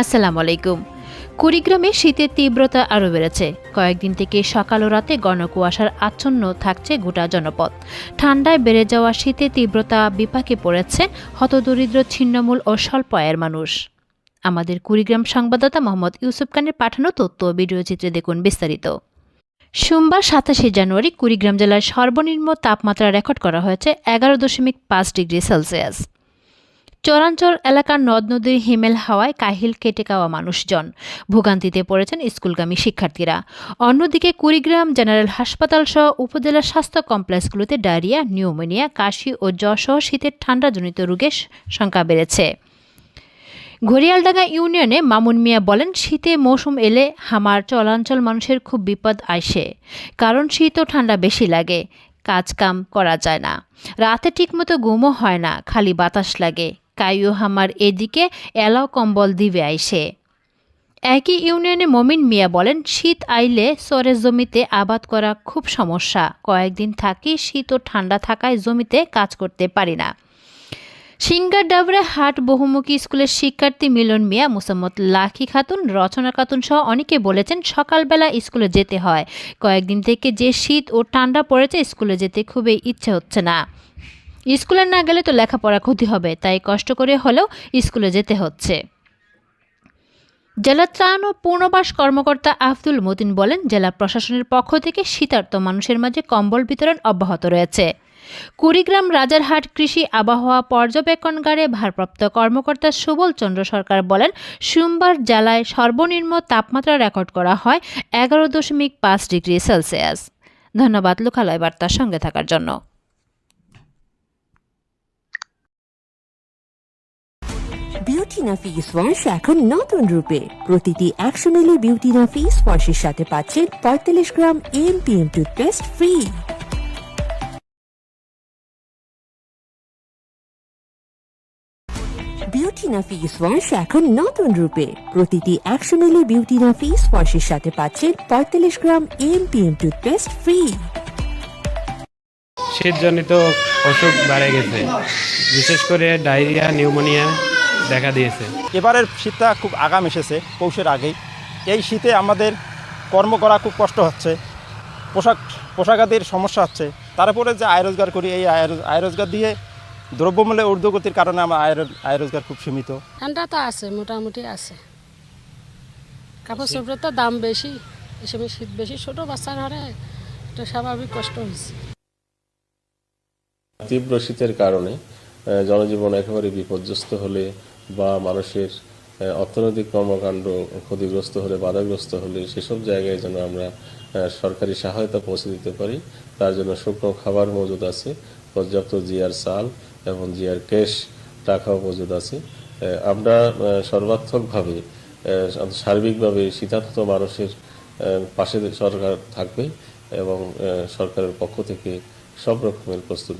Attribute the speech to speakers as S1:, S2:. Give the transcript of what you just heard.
S1: আসসালামু আলাইকুম। কুড়িগ্রামে শীতের তীব্রতা আরও বেড়েছে। কয়েকদিন থেকে সকাল ও রাতে ঘন কুয়াশার আচ্ছন্ন থাকছে গোটা জনপদ। ঠান্ডায় বেড়ে যাওয়া শীতের তীব্রতা বিপাকে পড়েছে হতদরিদ্র ছিন্নমূল ও স্বল্প আয়ের মানুষ। আমাদের কুড়িগ্রাম সংবাদদাতা মোহাম্মদ ইউসুফ খানের পাঠানো তথ্য ও ভিডিও চিত্রে দেখুন বিস্তারিত। সোমবার সাতাশে জানুয়ারি কুড়িগ্রাম জেলার সর্বনিম্ন তাপমাত্রা রেকর্ড করা হয়েছে এগারো দশমিক পাঁচ ডিগ্রি সেলসিয়াস। চরাঞ্চল এলাকার নদ নদীর হিমেল হাওয়ায় কাহিল কেটে খাওয়া মানুষজন। ভোগান্তিতে পড়েছেন স্কুলগামী শিক্ষার্থীরা। অন্যদিকে কুড়িগ্রাম জেনারেল হাসপাতাল সহ উপজেলা স্বাস্থ্য কমপ্লেক্সগুলোতে ডায়রিয়া, নিউমোনিয়া, কাশি ও জ্বর সহ শীতের ঠান্ডাজনিত রোগের সংখ্যা বেড়েছে। ঘড়িয়ালডাঙ্গা ইউনিয়নে মামুন মিয়া বলেন, শীতে মৌসুম এলে হামার চলাঞ্চল মানুষের খুব বিপদ আসে কারণ শীত ও ঠান্ডা বেশি লাগে, কাজ কাম করা যায় না। রাতে ঠিকমতো ঘুমও হয় না, খালি বাতাস লাগে। কাইও হামার এদিকে এলাও কম্বল দিবে আইসে। একই ইউনিয়নে মমিন মিয়া বলেন, শীত আইলে সরের জমিতে আবাদ করা খুব সমস্যা। কয়েকদিন থাকি শীত ও ঠান্ডা থাকায় জমিতে কাজ করতে পারি না। সিঙ্গার ডাবরে হাট বহুমুখী স্কুলের শিক্ষার্থী মিলন মিয়া, মুসাম্মদ লাখি খাতুন, রচনা খাতুন সহ অনেকে বলেছেন, সকালবেলা স্কুলে যেতে হয়। কয়েকদিন থেকে যে শীত ও ঠান্ডা পড়েছে, স্কুলে যেতে খুবই ইচ্ছে হচ্ছে না। স্কুলে না গেলে তো লেখাপড়া ক্ষতি হবে, তাই কষ্ট করে হলেও স্কুলে যেতে হচ্ছে। জেলা ত্রাণ ও পূর্ণবাস কর্মকর্তা আব্দুল মতিন বলেন, জেলা প্রশাসনের পক্ষ থেকে শীতার্ত মানুষের মাঝে কম্বল বিতরণ অব্যাহত রয়েছে। কুড়িগ্রাম রাজারহাট কৃষি আবহাওয়া পর্যবেক্ষণগারে ভারপ্রাপ্ত কর্মকর্তা সুবল চন্দ্র সরকার বলেন, সোমবার জেলায় সর্বনিম্ন তাপমাত্রা রেকর্ড করা হয় এগারো দশমিক পাঁচ ডিগ্রি সেলসিয়াস। ধন্যবাদ, লোকালয় বার্তার সঙ্গে থাকার জন্য।
S2: বিউটিনা ফেস ওয়াশ এখন নতুন রূপে। প্রতিটি একশো মিলি বিউটিনা ফেস ওয়াশের সাথে পাচ্ছেন পঁয়তাল্লিশ gram MPM toothpaste free Beautina face wash এখন নতুন রূপে। প্রতিটি একশো মিলি বিউটিনা ফেস ওয়াশের সাথে পাচ্ছেন পঁয়তাল্লিশ গ্রাম এমপিএম টুথপেস্ট ফ্রি
S3: শীতজনিত অসুখ বেড়ে গেছে। বিশেষ করে ডায়রিয়া, নিউমোনিয়া দেখা দিয়েছে।
S4: এবারের শীতটা খুব আগাম এসেছে পৌষের আগেই। এই শীতে আমাদের কর্ম করা খুব কষ্ট হচ্ছে পোশাক পোশাকাদির সমস্যা হচ্ছে। তারপরে যে আয় রোজগার করি এই আয় রোজগার দিয়ে দ্রব্যমূল্যের ঊর্ধ্বগতির কারণে আমার আয় আয় রোজগার খুব সীমিত।
S5: ঠান্ডা তো আছে মোটামুটি আছে। কাপড় চোপড়ের তো দাম বেশি সময় শীত বেশি ছোট বাচ্চার ঘরে একটু স্বাভাবিক কষ্ট হয়েছে।
S6: তীব্র শীতের কারণে জনজীবন একেবারে বিপর্যস্ত হলে বা মানুষের অর্থনৈতিক কর্মকাণ্ড ক্ষতিগ্রস্ত হলে, বাধাগ্রস্ত হলে সেসব জায়গায় যেন আমরা সরকারি সহায়তা পৌঁছে দিতে পারি, তার জন্য শুকনো খাবার মজুদ আছে, পর্যাপ্ত জিয়ার চাল এবং জিয়ার ক্যাশ টাকাও মজুদ আছে। আমরা সর্বাত্মকভাবে সার্বিকভাবে শীতার্থ মানুষের পাশে সরকার থাকবে এবং সরকারের পক্ষ থেকে সব রকমের প্রস্তুতি